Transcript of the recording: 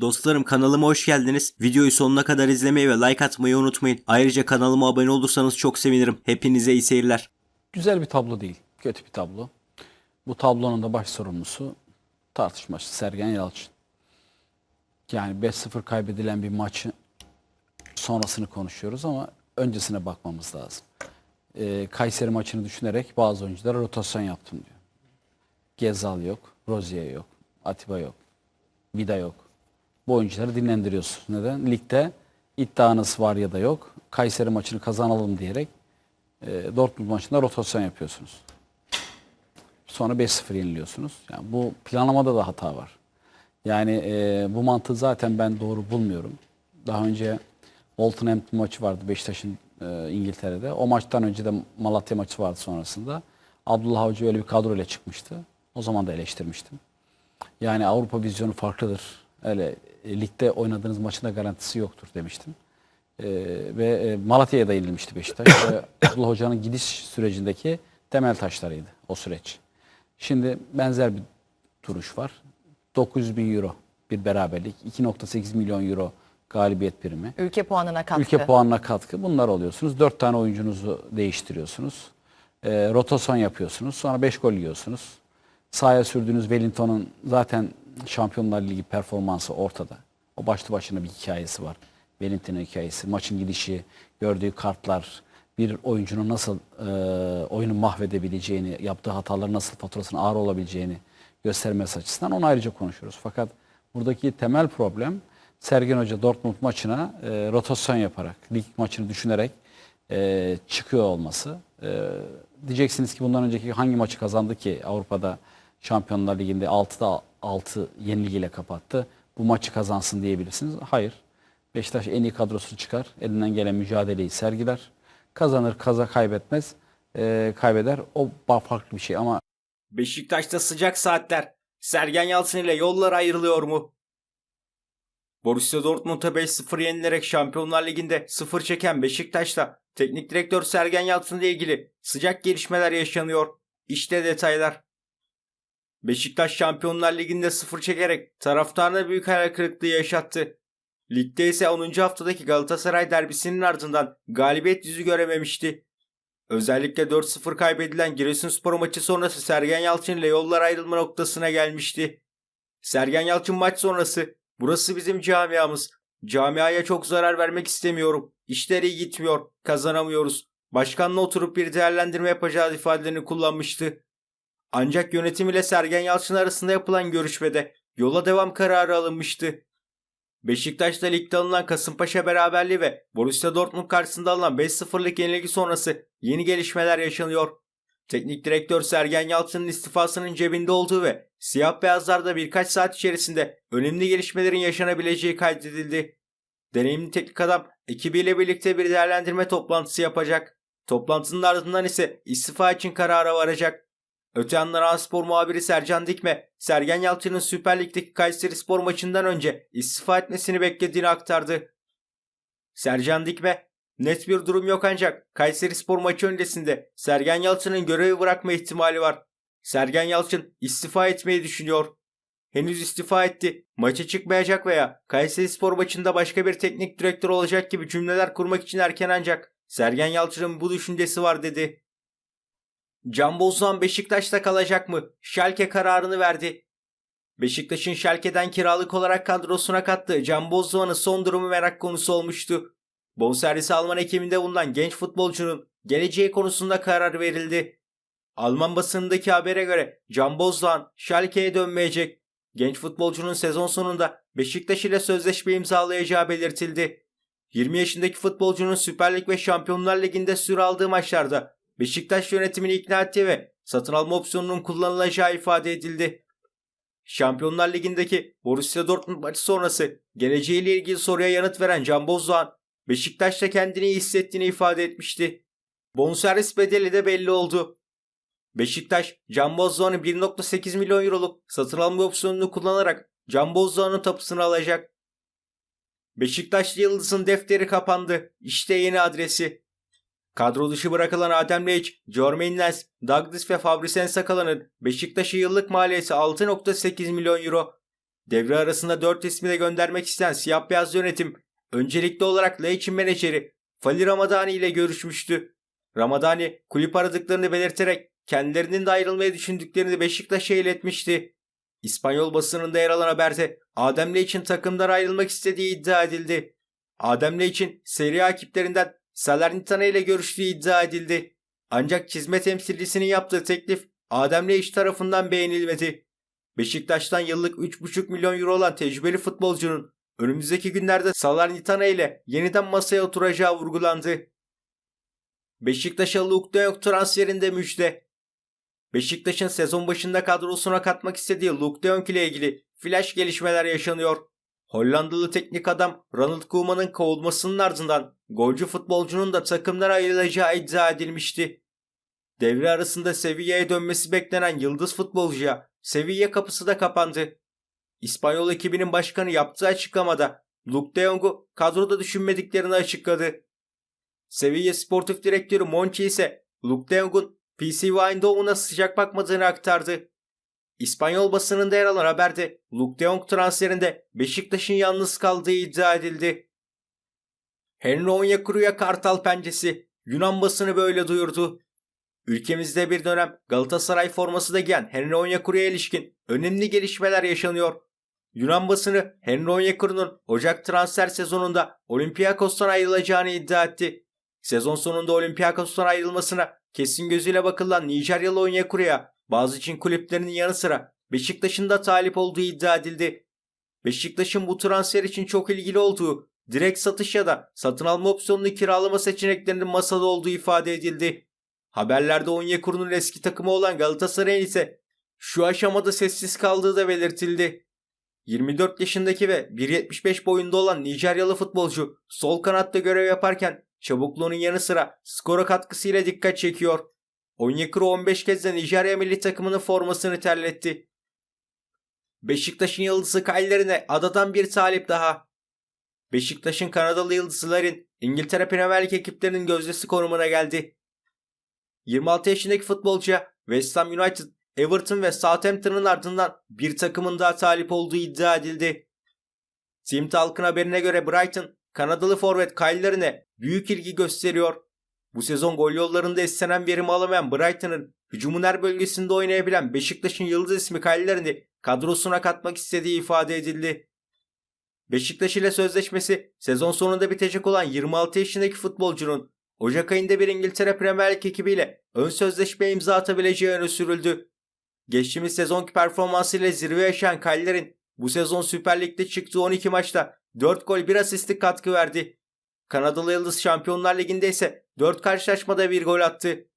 Dostlarım kanalıma hoş geldiniz. Videoyu sonuna kadar izlemeyi ve like atmayı unutmayın. Ayrıca kanalıma abone olursanız çok sevinirim. Hepinize iyi seyirler. Güzel bir tablo değil. Kötü bir tablo. Bu tablonun da baş sorumlusu tartışmacı Sergen Yalçın. Yani 5-0 kaybedilen bir maçı sonrasını konuşuyoruz ama öncesine bakmamız lazım. Ee, Kayseri maçını düşünerek bazı oyunculara rotasyon yaptım diyor. Gezal yok, Rozier yok, Atiba yok, Vida yok. Bu oyuncuları dinlendiriyorsun. Neden? Ligde iddianız var ya da yok. Kayseri maçını kazanalım diyerek e, Dortmund maçında rotasyon yapıyorsunuz. Sonra 5-0 yeniliyorsunuz. Yani bu planlamada da hata var. Yani e, bu mantığı zaten ben doğru bulmuyorum. Daha önce Wolverhampton maçı vardı Beşiktaş'ın e, İngiltere'de. O maçtan önce de Malatya maçı vardı sonrasında. Abdullah Avcı öyle bir kadroyla çıkmıştı. O zaman da eleştirmiştim. Yani Avrupa vizyonu farklıdır. Öyle e, ligde oynadığınız maçın da garantisi yoktur demiştim. Ee, ve e, Malatya'ya da yenilmişti Beşiktaş. ve Abdullah Hoca'nın gidiş sürecindeki temel taşlarıydı o süreç. Şimdi benzer bir duruş var. 900 bin euro bir beraberlik, 2.8 milyon euro galibiyet primi. Ülke puanına katkı. Ülke puanına katkı bunlar oluyorsunuz. 4 tane oyuncunuzu değiştiriyorsunuz. E, rotasyon yapıyorsunuz. Sonra 5 gol yiyorsunuz. Sahaya sürdüğünüz Wellington'un zaten Şampiyonlar Ligi performansı ortada. O başlı başına bir hikayesi var. Wellington'ın hikayesi, maçın gidişi, gördüğü kartlar, bir oyuncunun nasıl e, oyunu mahvedebileceğini, yaptığı hataların nasıl faturasının ağır olabileceğini göstermesi açısından onu ayrıca konuşuyoruz. Fakat buradaki temel problem Sergen Hoca Dortmund maçına e, rotasyon yaparak, lig maçını düşünerek e, çıkıyor olması. E, diyeceksiniz ki bundan önceki hangi maçı kazandı ki Avrupa'da Şampiyonlar Ligi'nde 6'da 6 yenilgiyle kapattı. Bu maçı kazansın diyebilirsiniz. Hayır. Beşiktaş en iyi kadrosunu çıkar. Elinden gelen mücadeleyi sergiler. Kazanır, kaza kaybetmez. E, kaybeder. O farklı bir şey ama Beşiktaş'ta sıcak saatler. Sergen Yalçın ile yollar ayrılıyor mu? Borussia Dortmund'a 5-0 yenilerek Şampiyonlar Ligi'nde 0 çeken Beşiktaş'ta teknik direktör Sergen Yalçın ile ilgili sıcak gelişmeler yaşanıyor. İşte detaylar. Beşiktaş Şampiyonlar Ligi'nde 0 çekerek taraftarına büyük hayal kırıklığı yaşattı. Ligde ise 10. haftadaki Galatasaray derbisinin ardından galibiyet yüzü görememişti. Özellikle 4-0 kaybedilen Giresunspor maçı sonrası Sergen Yalçın ile yollar ayrılma noktasına gelmişti. Sergen Yalçın maç sonrası burası bizim camiamız. Camiaya çok zarar vermek istemiyorum. İşler iyi gitmiyor. Kazanamıyoruz. Başkanla oturup bir değerlendirme yapacağız ifadelerini kullanmıştı. Ancak yönetim ile Sergen Yalçın arasında yapılan görüşmede yola devam kararı alınmıştı. Beşiktaş'ta ligde alınan Kasımpaşa beraberliği ve Borussia Dortmund karşısında alınan 5-0'lık yenilgi sonrası yeni gelişmeler yaşanıyor. Teknik direktör Sergen Yalçın'ın istifasının cebinde olduğu ve siyah beyazlarda birkaç saat içerisinde önemli gelişmelerin yaşanabileceği kaydedildi. Deneyimli teknik adam ekibiyle birlikte bir değerlendirme toplantısı yapacak. Toplantının ardından ise istifa için karara varacak. Öte yandan A-Spor muhabiri Sercan Dikme, Sergen Yalçın'ın Süper Lig'deki Kayseri Spor maçından önce istifa etmesini beklediğini aktardı. Sercan Dikme, net bir durum yok ancak Kayseri Spor maçı öncesinde Sergen Yalçın'ın görevi bırakma ihtimali var. Sergen Yalçın istifa etmeyi düşünüyor. Henüz istifa etti, maça çıkmayacak veya Kayseri Spor maçında başka bir teknik direktör olacak gibi cümleler kurmak için erken ancak Sergen Yalçın'ın bu düşüncesi var dedi. Can Bozdoğan Beşiktaş'ta kalacak mı? Schalke kararını verdi. Beşiktaş'ın Schalke'den kiralık olarak kadrosuna kattığı Can Bozdoğan'ın son durumu merak konusu olmuştu. Bonservisi Alman ekiminde bulunan genç futbolcunun geleceği konusunda karar verildi. Alman basınındaki habere göre Can Bozdoğan Schalke'ye dönmeyecek. Genç futbolcunun sezon sonunda Beşiktaş ile sözleşme imzalayacağı belirtildi. 20 yaşındaki futbolcunun Süper Lig ve Şampiyonlar Ligi'nde süre aldığı maçlarda Beşiktaş yönetimini ikna etti ve satın alma opsiyonunun kullanılacağı ifade edildi. Şampiyonlar Ligi'ndeki Borussia Dortmund maçı sonrası geleceğiyle ilgili soruya yanıt veren Can Bozdoğan, Beşiktaş'ta kendini iyi hissettiğini ifade etmişti. Bonservis bedeli de belli oldu. Beşiktaş, Can Bozdoğan'ı 1.8 milyon euroluk satın alma opsiyonunu kullanarak Can Bozdoğan'ın tapısını alacak. Beşiktaşlı Yıldız'ın defteri kapandı. İşte yeni adresi. Kadro dışı bırakılan Adem Leic, Jermaine Lens, Douglas ve Fabrice Sakalan'ın Beşiktaş'a yıllık maliyeti 6.8 milyon euro. Devre arasında 4 ismi de göndermek isteyen siyah beyaz yönetim öncelikli olarak Leic'in menajeri Fali Ramadani ile görüşmüştü. Ramadani kulüp aradıklarını belirterek kendilerinin de ayrılmayı düşündüklerini Beşiktaş'a iletmişti. İspanyol basınında yer alan haberde Adem Leic'in takımdan ayrılmak istediği iddia edildi. Adem Leic'in Serie A ekiplerinden Salernitana ile görüştüğü iddia edildi. Ancak çizme temsilcisinin yaptığı teklif Adem Leic tarafından beğenilmedi. Beşiktaş'tan yıllık 3,5 milyon euro olan tecrübeli futbolcunun önümüzdeki günlerde Salernitana ile yeniden masaya oturacağı vurgulandı. Beşiktaş'a Luke de Jong transferinde müjde. Beşiktaş'ın sezon başında kadrosuna katmak istediği Luke de Jong ile ilgili flash gelişmeler yaşanıyor. Hollandalı teknik adam Ronald Koeman'ın kovulmasının ardından golcü futbolcunun da takımdan ayrılacağı iddia edilmişti. Devre arasında Sevilla'ya dönmesi beklenen yıldız futbolcuya Sevilla kapısı da kapandı. İspanyol ekibinin başkanı yaptığı açıklamada Luke de Jong'u kadroda düşünmediklerini açıkladı. Sevilla sportif direktörü Monchi ise Luke de Jong'un PC Eindhoven'a sıcak bakmadığını aktardı. İspanyol basınında yer alan haberde Luke de Jong transferinde Beşiktaş'ın yalnız kaldığı iddia edildi. Henry Onyekuru'ya kartal pencesi Yunan basını böyle duyurdu. Ülkemizde bir dönem Galatasaray forması da giyen Henry Onyekuru'ya ilişkin önemli gelişmeler yaşanıyor. Yunan basını Henry Onyekuru'nun Ocak transfer sezonunda Olympiakos'tan ayrılacağını iddia etti. Sezon sonunda Olympiakos'tan ayrılmasına kesin gözüyle bakılan Nijeryalı Onyekuru'ya bazı Çin kulüplerinin yanı sıra Beşiktaş'ın da talip olduğu iddia edildi. Beşiktaş'ın bu transfer için çok ilgili olduğu, direkt satış ya da satın alma opsiyonunu kiralama seçeneklerinin masada olduğu ifade edildi. Haberlerde Onyekuru'nun eski takımı olan Galatasaray'ın ise şu aşamada sessiz kaldığı da belirtildi. 24 yaşındaki ve 1.75 boyunda olan Nijeryalı futbolcu sol kanatta görev yaparken çabukluğunun yanı sıra skora katkısıyla dikkat çekiyor. Onyekuru 15 kez de Nijerya milli takımının formasını terletti. Beşiktaş'ın yıldızı Kaylerine adadan bir talip daha. Beşiktaş'ın Kanadalı yıldızların İngiltere Premier Lig ekiplerinin gözdesi konumuna geldi. 26 yaşındaki futbolcuya West Ham United, Everton ve Southampton'ın ardından bir takımın daha talip olduğu iddia edildi. Team Talk'ın haberine göre Brighton, Kanadalı forvet Kyle büyük ilgi gösteriyor. Bu sezon gol yollarında istenen verim alamayan Brighton'ın hücumun her bölgesinde oynayabilen Beşiktaş'ın yıldız ismi Kyle kadrosuna katmak istediği ifade edildi. Beşiktaş ile sözleşmesi sezon sonunda bitecek olan 26 yaşındaki futbolcunun Ocak ayında bir İngiltere Premier Lig ekibiyle ön sözleşme imza atabileceği öne sürüldü. Geçtiğimiz sezonki performansıyla zirve yaşayan Kaller'in bu sezon Süper Lig'de çıktığı 12 maçta 4 gol 1 asistlik katkı verdi. Kanadalı Yıldız Şampiyonlar Ligi'nde ise 4 karşılaşmada bir gol attı.